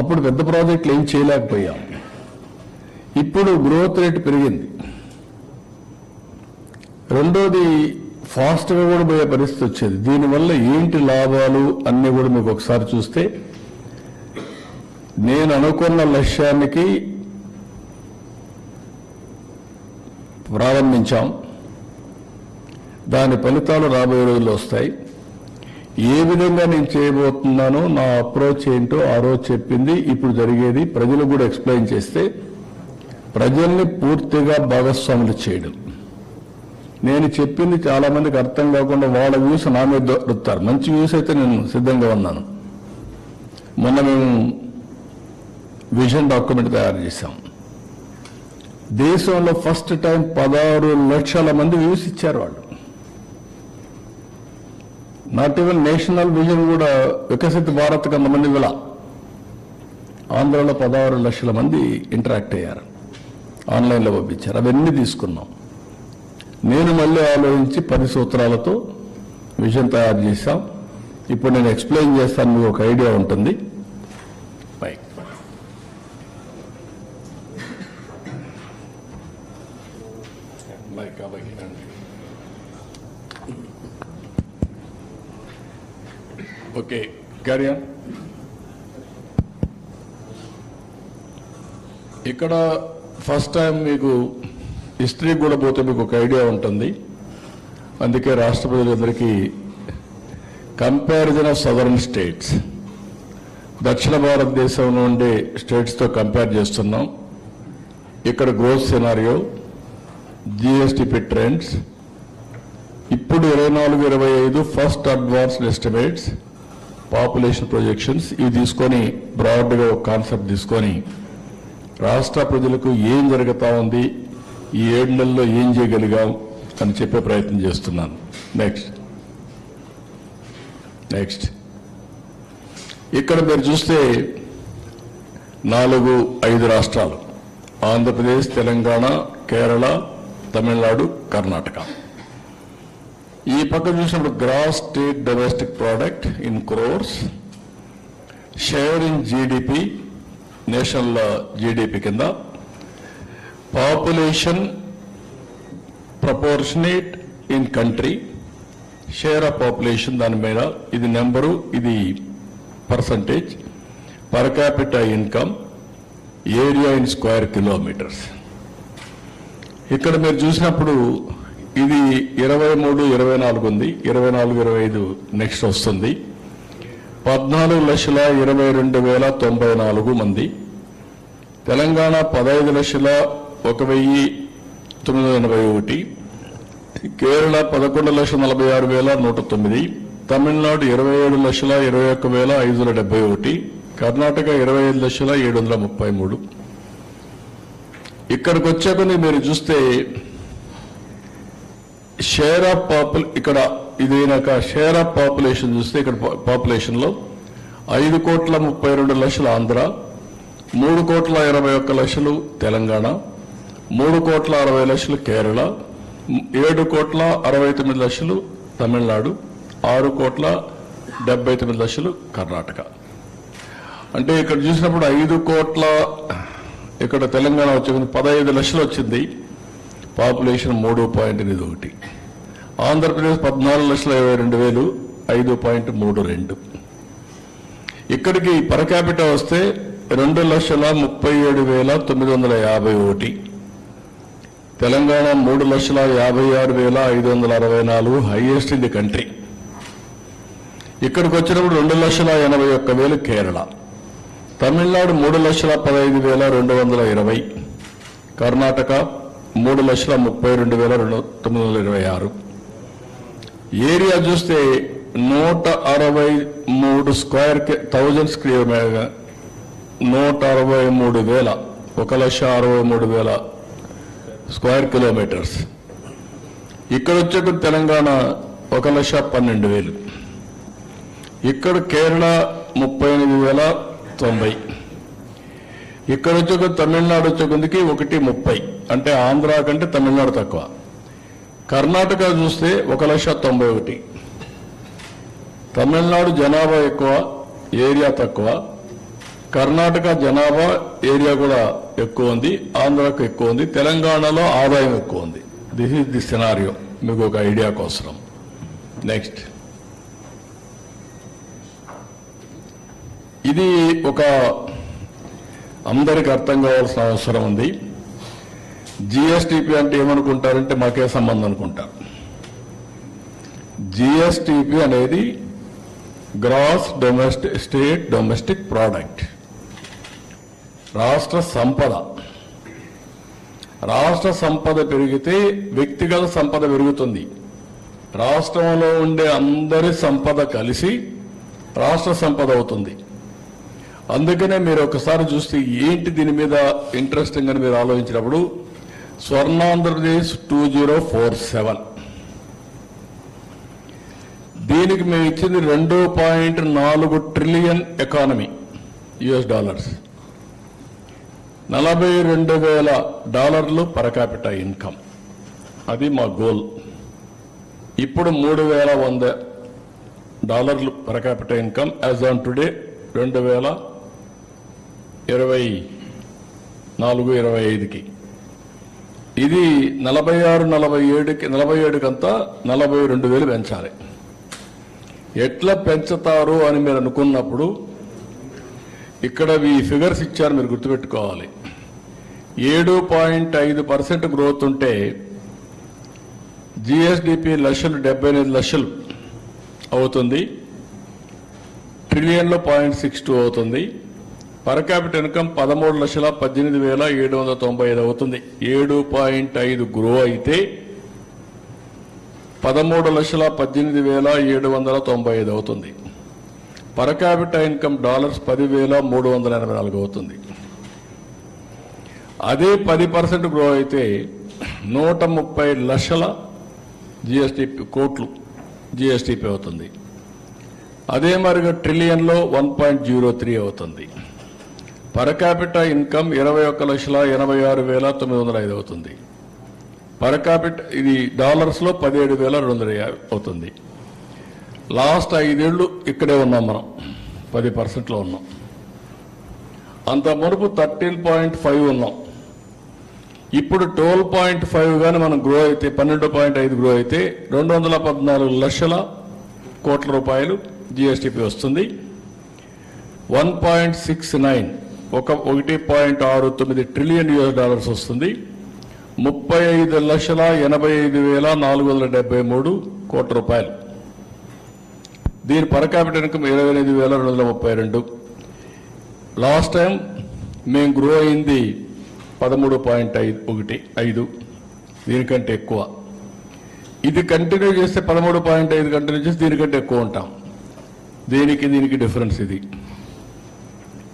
అప్పుడు పెద్ద ప్రాజెక్టులు ఏం చేయలేకపోయాం. ఇప్పుడు గ్రోత్ రేట్ పెరిగింది. రెండోది ఫాస్ట్గా కూడా పోయే పరిస్థితి వచ్చేది. దీనివల్ల ఏంటి లాభాలు అన్నీ కూడా మీకు ఒకసారి చూస్తే నేను అనుకున్న లక్ష్యానికి ప్రారంభించాం. దాని ఫలితాలు రాబోయే రోజుల్లో వస్తాయి. ఏ విధంగా నేను చేయబోతున్నానో నా అప్రోచ్ ఏంటో ఆ రోజు చెప్పింది. ఇప్పుడు జరిగేది ప్రజలు కూడా ఎక్స్ప్లెయిన్ చేస్తే ప్రజల్ని పూర్తిగా భాగస్వాములు చేయడం. నేను చెప్పింది చాలా మందికి అర్థం కాకుండా వాళ్ళ వ్యూస్ నా మీద దొరుకుతారు మంచి వ్యూస్ అయితే నేను సిద్ధంగా ఉన్నాను. మొన్న మేము విజన్ డాక్యుమెంట్ తయారు చేశాం. దేశంలో ఫస్ట్ టైం పదహారు లక్షల మంది వ్యూస్ ఇచ్చారు వాళ్ళు. నాట్ ఈవెన్ నేషనల్ విజన్ కూడా వికసిత భారత్ కొంతమంది విల ఆంధ్రలో పదహారు లక్షల మంది ఇంటరాక్ట్ అయ్యారు. ఆన్లైన్లో పంపించారు. అవన్నీ తీసుకున్నాం. నేను మళ్ళీ ఆలోచించి పది సూత్రాలతో విజన్ తయారు చేశాం. ఇప్పుడు నేను ఎక్స్ప్లెయిన్ చేస్తాను మీకు ఒక ఐడియా ఉంటుంది. క్యారీ ఆన్ ఇక్కడ ఫస్ట్ టైం మీకు హిస్టరీ కూడా పోతే మీకు ఒక ఐడియా ఉంటుంది. అందుకే రాష్ట్ర ప్రజలందరికీ కంపారిజన్ ఆఫ్ సదరన్ స్టేట్స్ దక్షిణ భారతదేశంలో ఉండే స్టేట్స్తో కంపేర్ చేస్తున్నాం. ఇక్కడ గ్రోత్ సినారియో జిఎస్టిపి ట్రెండ్స్ ఇప్పుడు ఇరవై నాలుగు ఇరవై ఐదు first advanced estimates population projections ఇవి తీసుకొని బ్రాడ్గా ఒక కాన్సెప్ట్ తీసుకొని రాష్ట్ర ప్రజలకు ఏం జరుగుతా ఉంది ఈ ఏడు నెలల్లో ఏం చేయగలిగాం అని చెప్పే ప్రయత్నం చేస్తున్నాను. నెక్స్ట్ నెక్స్ట్ ఇక్కడ మీరు చూస్తే నాలుగు ఐదు రాష్ట్రాలు. ఆంధ్రప్రదేశ్ తెలంగాణ కేరళ తమిళనాడు కర్ణాటక. ఈ పక్క చూసినప్పుడు gross state domestic product in crores share in GDP national GDP కింద population proportionate in country share of population దాని మీద ఇది నెంబరు ఇది percentage per capital income area in square kilometres ఇక్కడ మీరు చూసినప్పుడు ఇది ఇరవై మూడు ఇరవై నాలుగు ఉంది. ఇరవై నాలుగు ఇరవై ఐదు నెక్స్ట్ వస్తుంది. పద్నాలుగు లక్షల ఇరవై రెండు వేల తొంభై నాలుగు మంది. తెలంగాణ పదహైదు లక్షల ఒక వెయ్యి తొమ్మిది వందల ఎనభై ఒకటి. కేరళ పదకొండు లక్షల నలభై ఆరు వేల నూట తొమ్మిది. తమిళనాడు ఇరవై ఏడు లక్షల ఇరవై ఒక్క వేల ఐదు వందల డెబ్బై ఒకటి. కర్ణాటక ఇరవై ఐదు లక్షల ఏడు వందల ముప్పై మూడు. ఇక్కడికి వచ్చాక మీరు చూస్తే షేర్ ఆఫ్ పాపుల్ ఇక్కడ ఇదైనాక షేర్ ఆఫ్ పాపులేషన్ చూస్తే ఇక్కడ పాపులేషన్లో ఐదు కోట్ల ముప్పై రెండు లక్షల ఆంధ్ర మూడు కోట్ల ఇరవై ఒక్క లక్షలు తెలంగాణ మూడు కోట్ల అరవై లక్షలు కేరళ ఏడు కోట్ల అరవై తొమ్మిది లక్షలు తమిళనాడు ఆరు కోట్ల డెబ్బై తొమ్మిది లక్షలు కర్ణాటక. అంటే ఇక్కడ చూసినప్పుడు ఐదు కోట్ల ఇక్కడ తెలంగాణ వచ్చింది పదహైదు లక్షలు వచ్చింది. పాపులేషన్ మూడు పాయింట్ ఎనిమిది ఒకటి. ఆంధ్రప్రదేశ్ పద్నాలుగు లక్షల ఇరవై రెండు వేలు ఐదు పాయింట్ మూడు రెండు. ఇక్కడికి పర్ క్యాపిటల్ వస్తే రెండు లక్షల ముప్పై ఏడు వేల తొమ్మిది వందల యాభై ఒకటి. తెలంగాణ మూడు లక్షల యాభై ఆరు వేల ఐదు వందల అరవై నాలుగు హైయెస్ట్ ఇన్ ది కంట్రీ. ఇక్కడికి వచ్చినప్పుడు రెండు లక్షల ఎనభై ఒక్క వేలు కేరళ. తమిళనాడు మూడు లక్షల పదహైదు వేల రెండు వందల ఇరవై. కర్ణాటక మూడు లక్షల ముప్పై రెండు వేల రెండు తొమ్మిది వందల ఇరవై ఆరు. ఏరియా చూస్తే నూట అరవై మూడు స్క్వేర్ థౌజండ్ స్క్వేర్ నూట అరవై మూడు వేల ఒక లక్ష అరవై మూడు వేల స్క్వేర్ కిలోమీటర్స్. ఇక్కడ వచ్చే తెలంగాణ ఒక లక్ష పన్నెండు వేలు. ఇక్కడ కేరళ ముప్పై ఎనిమిది వేల తొంభై. ఇక్కడ వచ్చే తమిళనాడు వచ్చే కొందికి ఒకటి ముప్పై. అంటే ఆంధ్ర కంటే తమిళనాడు తక్కువ. కర్ణాటక చూస్తే ఒక లక్ష తొంభై ఒకటి. తమిళనాడు జనాభా ఎక్కువ ఏరియా తక్కువ. కర్ణాటక జనాభా ఏరియా కూడా ఎక్కువ ఉంది ఆంధ్రాకు ఎక్కువ ఉంది తెలంగాణలో ఆదాయం ఎక్కువ ఉంది. దిస్ ఈస్ ది సినారియో మీకు ఒక ఐడియా కోసం. నెక్స్ట్ ఇది ఒక అందరికి అర్థం కావాల్సిన అవసరం ఉంది. జిఎస్టిపి అంటే ఏమనుకుంటారంటే మాకే సంబంధం అనుకుంటారు. జిఎస్టిపి అనేది gross domestic state domestic product రాష్ట్ర సంపద. రాష్ట్ర సంపద పెరిగితే వ్యక్తిగత సంపద పెరుగుతుంది. రాష్ట్రంలో ఉండే అందరి సంపద కలిసి రాష్ట్ర సంపద అవుతుంది. అందుకనే మీరు ఒకసారి చూస్తే ఏంటి దీని మీద ఇంట్రెస్టింగ్ అని మీరు ఆలోచించినప్పుడు Swarnandhra Pradesh two zero four seven దీనికి మేము ఇచ్చింది రెండు పాయింట్ నాలుగు ట్రిలియన్ ఎకానమీ యుఎస్ డాలర్స్. నలభై రెండు వేల డాలర్లు పరకాపిట ఇన్కమ్. అది మా గోల్. ఇప్పుడు మూడు వేల వంద డాలర్లు per capita income as on today రెండు వేల ఇరవై నాలుగు ఇరవై ఐదుకి. ఇది నలభై ఆరు నలభై ఏడుకి నలభై ఏడుకంతా నలభై రెండు వేలు పెంచాలి. ఎట్లా పెంచుతారు అని మీరు అనుకున్నప్పుడు ఇక్కడ ఈ ఫిగర్స్ ఇచ్చారు మీరు గుర్తుపెట్టుకోవాలి. ఏడు పాయింట్ ఐదు పర్సెంట్ గ్రోత్ ఉంటే జిఎస్డిపి లక్షలు డెబ్బై ఎనిమిది లక్షలు అవుతుంది. ట్రిలియన్లో పాయింట్ సిక్స్ టూ అవుతుంది. పర్ క్యాపిట ఇన్కమ్ పదమూడు లక్షల పద్దెనిమిది వేల ఏడు వందల తొంభై ఐదు అవుతుంది. ఏడు పాయింట్ ఐదు గ్రో అయితే పదమూడు లక్షల పద్దెనిమిది వేల ఏడు వందల తొంభై ఐదు అవుతుంది. పర్ క్యాపిటల్ ఇన్కమ్ డాలర్స్ పదివేల మూడు వందల ఎనభై నాలుగు అవుతుంది. అదే పది పర్సెంట్ గ్రో అయితే నూట ముప్పై లక్షల జిఎస్టి కోట్లు జిఎస్టీపీ అవుతుంది. అదే మరిగా ట్రిలియన్లో వన్ పాయింట్ జీరో త్రీ అవుతుంది. పర్ క్యాపిటా ఇన్కమ్ ఇరవై ఒక్క లక్షల ఎనభై ఆరు వేల తొమ్మిది వందల ఐదు అవుతుంది. పర్ క్యాపిట ఇది డాలర్స్లో పదిహేడు వేల రెండు వందల అవుతుంది. లాస్ట్ ఐదేళ్ళు ఇక్కడే ఉన్నాం మనం. పది పర్సెంట్లో ఉన్నాం. అంత మునుపు థర్టీన్ పాయింట్ ఫైవ్ ఉన్నాం. ఇప్పుడు ట్వెల్వ్ పాయింట్ ఫైవ్ కానీ మనం గ్రో అయితే పన్నెండు పాయింట్ ఐదు గ్రో అయితే రెండు వందల పద్నాలుగు లక్షల కోట్ల రూపాయలు జిఎస్టిపి వస్తుంది. వన్ పాయింట్ సిక్స్ నైన్ ఒక ఒకటి పాయింట్ ఆరు తొమ్మిది ట్రిలియన్ యూఎస్ డాలర్స్ వస్తుంది. ముప్పై ఐదు లక్షల ఎనభై ఐదు వేల నాలుగు వందల డెబ్బై మూడు కోట్ల రూపాయలు. దీని పర్ క్యాపిటల్ ఇన్కమ్ ఇరవై ఎనిమిది వేల రెండు వందల ముప్పై రెండు. లాస్ట్ టైం మేము గ్రో అయింది పదమూడు పాయింట్ ఐదు ఒకటి ఐదు. దీనికంటే ఎక్కువ. ఇది కంటిన్యూ చేస్తే పదమూడు పాయింట్ ఐదు కంటిన్యూ చేస్తే దీనికంటే ఎక్కువ ఉంటాం. దీనికి దీనికి డిఫరెన్స్ ఇది?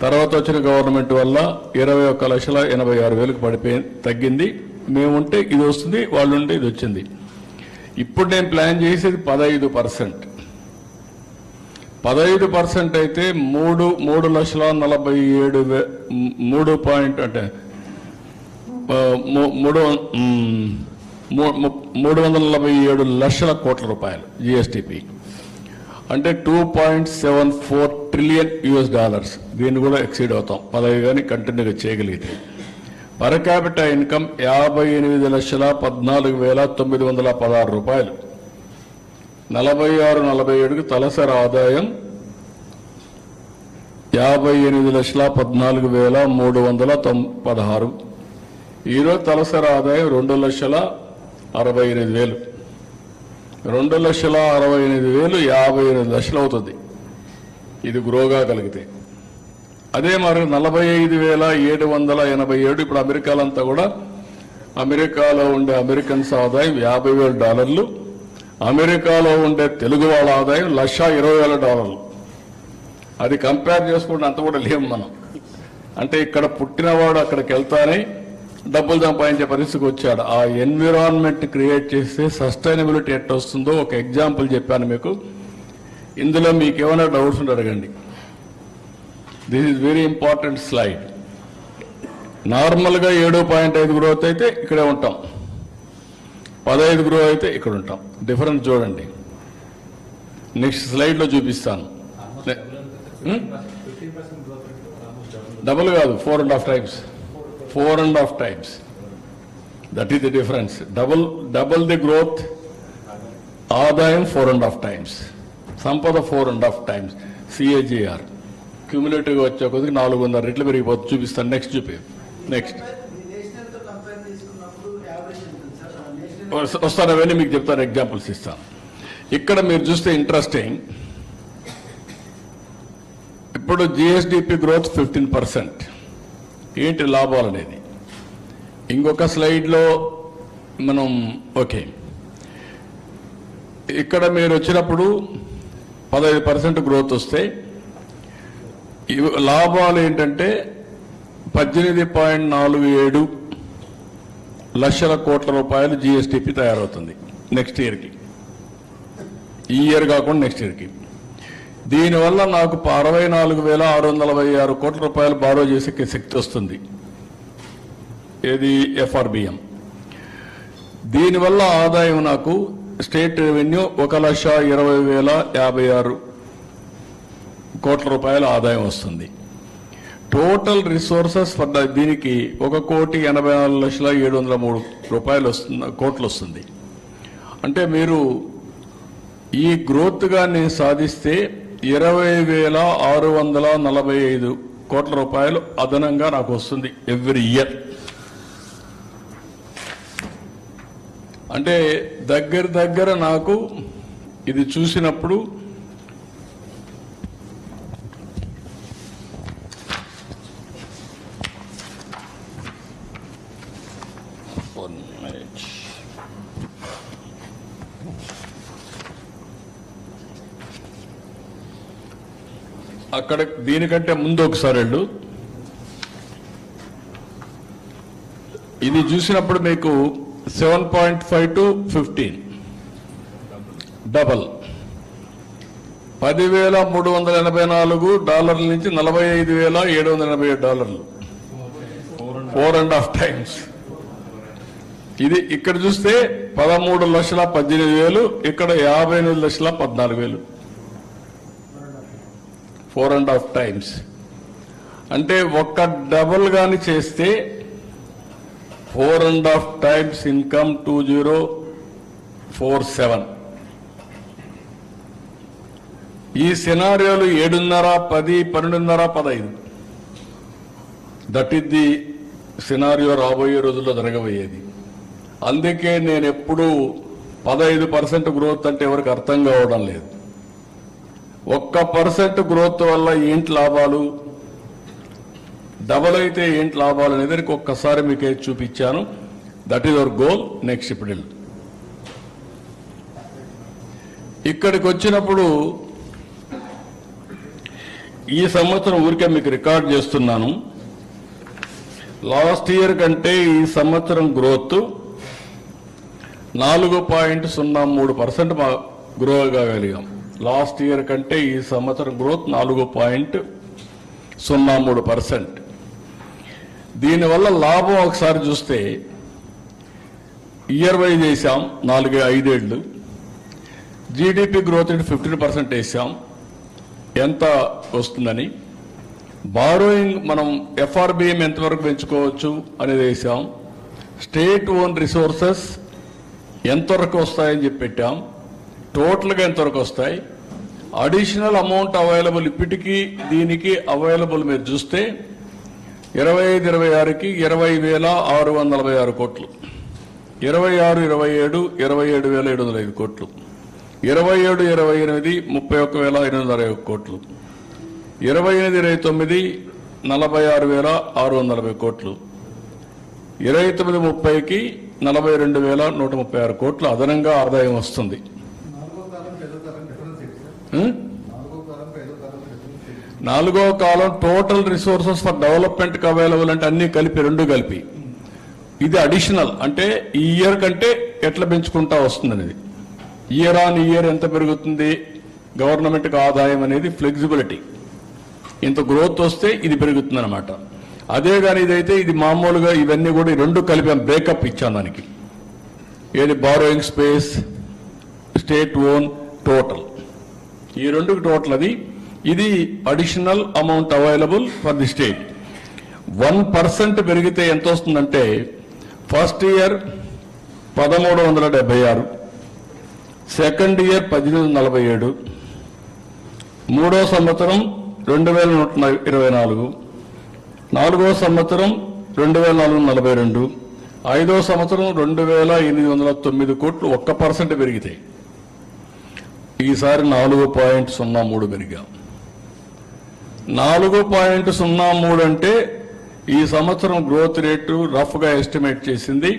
తర్వాత వచ్చిన గవర్నమెంట్ వల్ల ఇరవై ఒక్క లక్షల ఎనభై ఆరు వేలకు పడిపోయి తగ్గింది. మేముంటే ఇది వస్తుంది వాళ్ళుంటే ఇది వచ్చింది. ఇప్పుడు నేను ప్లాన్ చేసేది పదహైదు పర్సెంట్. పదహైదు పర్సెంట్ అయితే మూడు మూడు లక్షల నలభై ఏడు వే- మూడు పాయింట్ అంటే మూడు మూడు వందల నలభై ఏడు లక్షల కోట్ల రూపాయలు జిఎస్టిపి. అంటే two point seven four trillion US dollars దీన్ని కూడా ఎక్సీడ్ అవుతాం. పదవి కానీ కంటిన్యూగా చేయగలిగితే. పర్ క్యాపిటల్ ఇన్కమ్ యాభై ఎనిమిది లక్షల పద్నాలుగు వేల తొమ్మిది వందల పదహారు రూపాయలు. నలభై ఆరు నలభై ఏడుకి తలసరి ఆదాయం యాభై ఎనిమిది లక్షల పద్నాలుగు వేల మూడు వందల తొం పదహారు. ఈరోజు తలసరి ఆదాయం రెండు లక్షల అరవై ఎనిమిది వేలు. రెండు లక్షల అరవై ఎనిమిది వేలు యాభై ఎనిమిది లక్షలు అవుతుంది. ఇది గ్రోగా కలిగితే. అదే మరి నలభై ఐదు వేల ఏడు వందల ఎనభై ఏడు ఇప్పుడు అమెరికాలంతా కూడా అమెరికాలో ఉండే అమెరికన్స్ ఆదాయం యాభై వేల డాలర్లు అమెరికాలో ఉండే తెలుగు వాళ్ళ ఆదాయం లక్ష ఇరవై వేల డాలర్లు. అది కంపేర్ చేసుకుంటే అంత కూడా లేము మనం. అంటే ఇక్కడ పుట్టినవాడు అక్కడికి వెళ్తానే డబ్బులు సంపాదించే పరిస్థితికి వచ్చాడు. ఆ ఎన్విరాన్మెంట్ క్రియేట్ చేస్తే సస్టైనబిలిటీ ఎట్లా వస్తుందో ఒక ఎగ్జాంపుల్ చెప్పాను మీకు. ఇందులో మీకు ఏమైనా డౌట్స్ ఉంటే అడగండి. This is very important slide నార్మల్గా ఏడు పాయింట్ ఐదు గ్రోత్ అయితే ఇక్కడే ఉంటాం. పదహైదు గ్రో అయితే ఇక్కడ ఉంటాం. డిఫరెన్స్ చూడండి. నెక్స్ట్ స్లైడ్లో చూపిస్తాను. డబుల్ కాదు four and half times four and half times that is the difference double double the growth ఆదాయం ఫోర్ అండ్ హాఫ్ టైమ్స్ సంపద four and half times CAGR క్యూములేటివ్గా వచ్చే కొద్దికి నాలుగు వందల రెట్లు పెరిగిపోతుంది చూపిస్తాను. నెక్స్ట్ చూపి. నెక్స్ట్ వస్తాను. అవన్నీ మీకు చెప్తాను. ఎగ్జాంపుల్స్ ఇస్తాను. ఇక్కడ మీరు చూస్తే ఇంట్రెస్టింగ్ ఇప్పుడు జిఎస్డిపి గ్రోత్ ఫిఫ్టీన్ పర్సెంట్ ఏంటి లాభాలు అనేది? ఇంకొక స్లైడ్లో మనం ఓకే. ఇక్కడ మీరు వచ్చినప్పుడు పదహైదు పర్సెంట్ గ్రోత్ వస్తే ఇవి లాభాలు ఏంటంటే పద్దెనిమిది పాయింట్ నాలుగు ఏడు లక్షల కోట్ల రూపాయలు జిఎస్టిపి తయారవుతుంది నెక్స్ట్ ఇయర్కి. ఈ ఇయర్ కాకుండా నెక్స్ట్ ఇయర్కి. దీనివల్ల నాకు అరవై నాలుగు వేల ఆరు వందల వై ఆరు కోట్ల రూపాయలు బారో చేసే శక్తి వస్తుంది. ఏది? ఎఫ్ఆర్బిఎం. దీనివల్ల ఆదాయం నాకు స్టేట్ రెవెన్యూ ఒక లక్ష ఇరవై వేల యాభై ఆరు కోట్ల రూపాయల ఆదాయం వస్తుంది. టోటల్ రిసోర్సెస్ ఫర్ దీనికి ఒక కోటి ఎనభై నాలుగు లక్షల ఏడు వందల మూడు రూపాయలు వస్తుంది కోట్లు వస్తుంది. అంటే మీరు ఈ గ్రోత్గా నేను సాధిస్తే ఇరవై వేల ఆరు వందల నలభై ఐదు కోట్ల రూపాయలు అదనంగా నాకు వస్తుంది ఎవ్రీ ఇయర్. అంటే దగ్గర దగ్గర నాకు ఇది చూసినప్పుడు అక్కడ దీనికంటే ముందు ఒకసారి వెళ్ళు. ఇది చూసినప్పుడు మీకు seven point five to fifteen. Double. పదివేల మూడు వందల ఎనభై నాలుగు డాలర్ల నుంచి నలభై ఐదు వేల ఏడు వందల ఎనభై ఏడు డాలర్లు. ఫోర్ అండ్ హాఫ్ టైమ్స్ ఇది ఇక్కడ చూస్తే పదమూడు లక్షల పద్దెనిమిది వేలు ఇక్కడ యాభై ఎనిమిది లక్షల పద్నాలుగు వేలు. ఫోర్ అండ్ హాఫ్ టైమ్స్ అంటే ఒక్క డబుల్ కానీ చేస్తే four and half times income two zero four seven ఈ సినారియోలు ఏడున్నర పది పన్నెండున్నర పదహైదు దట్ ఈస్ ది సినారియో రాబోయే రోజుల్లో జరగబోయేది. అందుకే నేను ఎప్పుడూ పదహైదు పర్సెంట్ గ్రోత్ అంటే ఎవరికి అర్థం కావడం లేదు. ఒక్క పర్సెంట్ గ్రోత్ వల్ల ఏంటి లాభాలు? డబల్ అయితే ఏంటి లాభాలు అనేది ఒక్కసారి మీకు చూపించాను. That is our goal next ఇప్పుడు ఇక్కడికి వచ్చినప్పుడు ఈ సంవత్సరం ఊరికే మీకు రికార్డ్ చేస్తున్నాను. లాస్ట్ ఇయర్ కంటే ఈ సంవత్సరం గ్రోత్ నాలుగు పాయింట్ సున్నా మూడు పర్సెంట్ మా గ్రో కాగలిగాం. లాస్ట్ ఇయర్ కంటే ఈ సంవత్సరం గ్రోత్ నాలుగు పాయింట్ సున్నా మూడు పర్సెంట్. దీనివల్ల లాభం ఒకసారి చూస్తే ఇయర్ వైజ్ వేసాం నాలుగు ఐదేళ్ళు. GDP growth rate fifteen percent వేసాం. ఎంత వస్తుందని? బారోయింగ్ మనం ఎఫ్ఆర్బిఎం ఎంతవరకు పెంచుకోవచ్చు అనేది వేసాం. స్టేట్ ఓన్ రిసోర్సెస్ ఎంతవరకు వస్తాయని చెప్పి పెట్టాం. టోటల్గా ఎంతవరకు వస్తాయి? అడిషనల్ అమౌంట్ అవైలబుల్ ఇప్పటికీ దీనికి అవైలబుల్ మీరు చూస్తే ఇరవై ఐదు ఇరవై ఆరుకి ఇరవై వేల ఆరు వందల నలభై ఆరు కోట్లు. ఇరవై ఆరు ఇరవై ఏడు ఇరవై ఏడు వేల ఏడు వందల ఐదు కోట్లు. ఇరవై ఏడు ఇరవై ఎనిమిది ముప్పై ఒక్క వేల ఎనిమిది వందల అరవై ఒక్క కోట్లు. ఇరవై ఎనిమిది ఇరవై తొమ్మిది నలభై ఆరు వేల ఆరు వందల నలభై కోట్లు. ఇరవై తొమ్మిది ముప్పైకి నలభై రెండు వేల నూట ముప్పై ఆరు కోట్లు అదనంగా ఆదాయం వస్తుంది నాలుగో కాలం ఐదో కాలం డిఫరెన్స్ ఏంటి సార్ ఉం? నాలుగో కాలం total resources for development available అంటే అన్ని కలిపి రెండు కలిపి. ఇది అడిషనల్ అంటే ఈ ఇయర్ కంటే ఎట్లా పెంచుకుంటా వస్తుంది అనేది ఇయర్ ఆన్ ఇయర్ ఎంత పెరుగుతుంది గవర్నమెంట్కి ఆదాయం అనేది ఫ్లెక్సిబిలిటీ. ఇంత గ్రోత్ వస్తే ఇది పెరుగుతుంది అనమాట అదే కానీ ఇదైతే ఇది మామూలుగా ఇవన్నీ కూడా రెండు కలిపి బ్రేకప్ ఇచ్చాం దానికి. ఏది borrowing space state own total ఈ రెండు టోటల్ అది ఇది additional amount available for the state one percent పెరిగితే ఎంత వస్తుందంటే ఫస్ట్ ఇయర్ పదమూడు వందల డెబ్బై ఆరు సెకండ్ ఇయర్ పద్దెనిమిది నలభై ఏడు మూడో సంవత్సరం రెండు వేల నూట న- ఇరవై నాలుగు నాలుగో సంవత్సరం రెండు వేల నాలుగు వందల నలభై రెండు ఐదో సంవత్సరం రెండు వేల ఎనిమిది వందల తొమ్మిది కోట్లు ఒక్క పర్సెంట్ పెరిగితాయి ఈసారి నాలుగు పాయింట్ సున్నా మూడు పెరిగాం. నాలుగు పాయింట్ సున్నా మూడు అంటే ఈ సంవత్సరం గ్రోత్ రేటు రఫ్గా ఎస్టిమేట్ చేసింది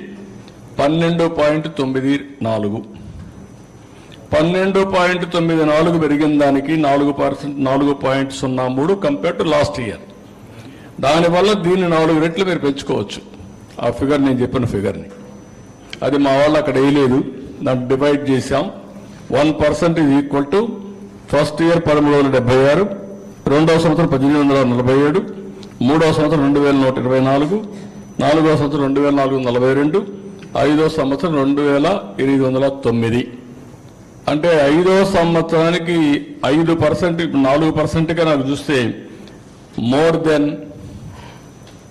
పన్నెండు పాయింట్ తొమ్మిది నాలుగు. పన్నెండు పాయింట్ తొమ్మిది నాలుగు పెరిగిన దానికి నాలుగు పర్సెంట్ నాలుగు పాయింట్ సున్నా మూడు కంపేర్ టు లాస్ట్ ఇయర్ దానివల్ల దీన్ని నాలుగు రెట్లు మీరు పెంచుకోవచ్చు. ఆ ఫిగర్ నేను చెప్పిన ఫిగర్ని అది మా వాళ్ళు అక్కడ వేయలేదు. దాన్ని డివైడ్ చేశాం. వన్ పర్సెంట్ ఇది ఈక్వల్ టు ఫస్ట్ ఇయర్ పదమూడు వందల డెబ్బై ఆరు రెండవ సంవత్సరం పద్దెనిమిది వందల నలభై ఏడు మూడవ సంవత్సరం రెండు వేల నూట ఇరవై నాలుగు నాలుగవ సంవత్సరం రెండు వేల నాలుగు వందల నలభై రెండు ఐదవ సంవత్సరం రెండు వేల ఎనిమిది వందల తొమ్మిది. అంటే ఐదవ సంవత్సరానికి ఐదు పర్సెంట్ నాలుగు పర్సెంట్గా నాకు చూస్తే మోర్ దెన్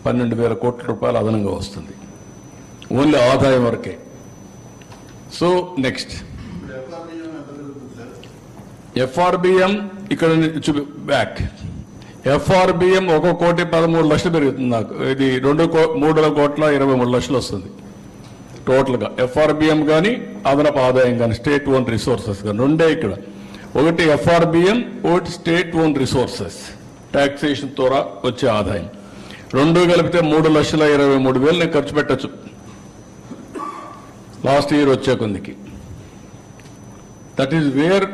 పన్నెండు వేల కోట్ల రూపాయలు అదనంగా వస్తుంది. ఓన్లీ ఆదాయం వరకే. So next. ఎఫ్ఆర్బిఎం ఇక్కడ చూపి బ్యాక్ ఎఫ్ఆర్బిఎం ఒక కోటి పదమూడు లక్షలు పెరుగుతుంది నాకు. ఇది రెండు కో మూడు కోట్ల ఇరవై మూడు లక్షలు వస్తుంది. టోటల్గా. ఎఫ్ఆర్బిఎం కానీ అదనపు ఆదాయం కానీ స్టేట్ ఓన్ రిసోర్సెస్ కానీ రెండే ఇక్కడ. ఒకటి ఎఫ్ఆర్బిఎం ఒకటి స్టేట్ ఓన్ రిసోర్సెస్. టాక్సేషన్ ద్వారా వచ్చే ఆదాయం. రెండు కలిపితే మూడు లక్షల ఇరవై మూడు వేలు నేను ఖర్చు పెట్టచ్చు. లాస్ట్ ఇయర్ వచ్చే కొందికి దట్ ఈస్ వేర్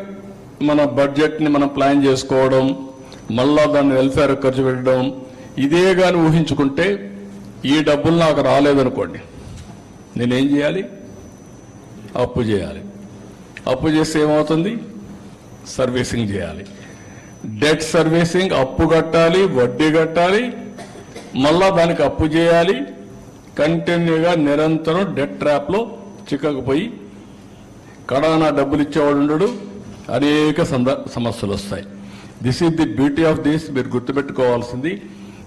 మన బడ్జెట్ని మనం ప్లాన్ చేసుకోవడం మళ్ళా దాన్ని వెల్ఫేర్ ఖర్చు పెట్టడం ఇదే కానీ ఊహించుకుంటే ఈ డబ్బులు నాకు రాలేదనుకోండి. నేనేం చేయాలి? అప్పు చేయాలి. అప్పు చేస్తే ఏమవుతుంది? సర్వీసింగ్ చేయాలి. డెట్ సర్వీసింగ్ అప్పు కట్టాలి వడ్డీ కట్టాలి మళ్ళా దానికి అప్పు చేయాలి కంటిన్యూగా నిరంతరం డెట్ ట్రాప్లో చిక్కకపోయి కడానా డబ్బులు ఇచ్చేవాడు ఉండడు అనేక సంద సమస్యలు వస్తాయి. This is the beauty of this మీరు గుర్తుపెట్టుకోవాల్సింది.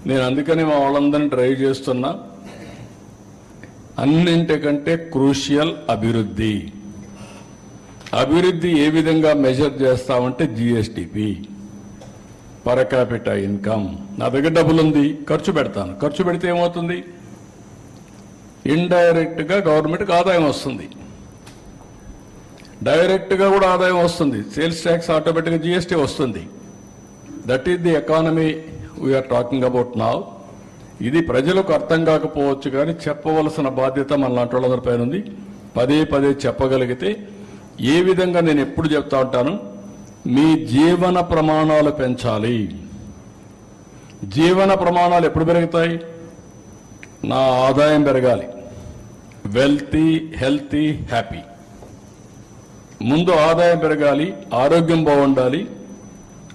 నేను అందుకని మా వాళ్ళందరినీ డ్రైవ్ చేస్తున్నా. అన్నింటికంటే క్రూషియల్ అభివృద్ధి. అభివృద్ధి ఏ విధంగా మెజర్ చేస్తామంటే జిఎస్టిపి పర్ క్యాపిటా ఇన్కమ్ నా దగ్గర డబ్బులు ఉంది ఖర్చు పెడతాను. ఖర్చు పెడితే ఏమవుతుంది? ఇండైరెక్ట్గా గవర్నమెంట్కి ఆదాయం వస్తుంది. డైరెక్ట్గా కూడా ఆదాయం వస్తుంది. సేల్స్ ట్యాక్స్ ఆటోమేటిక్గా జిఎస్టీ వస్తుంది. That is the economy we're talking about now ఇది ప్రజలకు అర్థం కాకపోవచ్చు కానీ చెప్పవలసిన బాధ్యత మన లాంటి వాళ్ళందరి పైన ఉంది. పదే పదే చెప్పగలిగితే ఏ విధంగా నేను ఎప్పుడు చెప్తా ఉంటాను? మీ జీవన ప్రమాణాలు పెంచాలి. జీవన ప్రమాణాలు ఎప్పుడు పెరుగుతాయి? నా ఆదాయం పెరగాలి. వెల్తీ హెల్తీ హ్యాపీ ముందు ఆదాయం పెరగాలి ఆరోగ్యం బాగుండాలి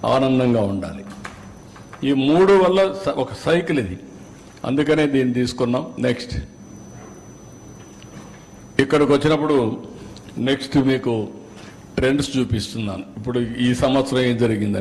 ఆనందంగా ఉండాలి. ఈ మూడు వల్ల ఒక సైకిల్ ఇది. అందుకనే దీన్ని తీసుకున్నాం. నెక్స్ట్. ఇక్కడికి వచ్చినప్పుడు నెక్స్ట్ మీకు ట్రెండ్స్ చూపిస్తున్నాను. ఇప్పుడు ఈ సంవత్సరం ఏం జరిగిందని.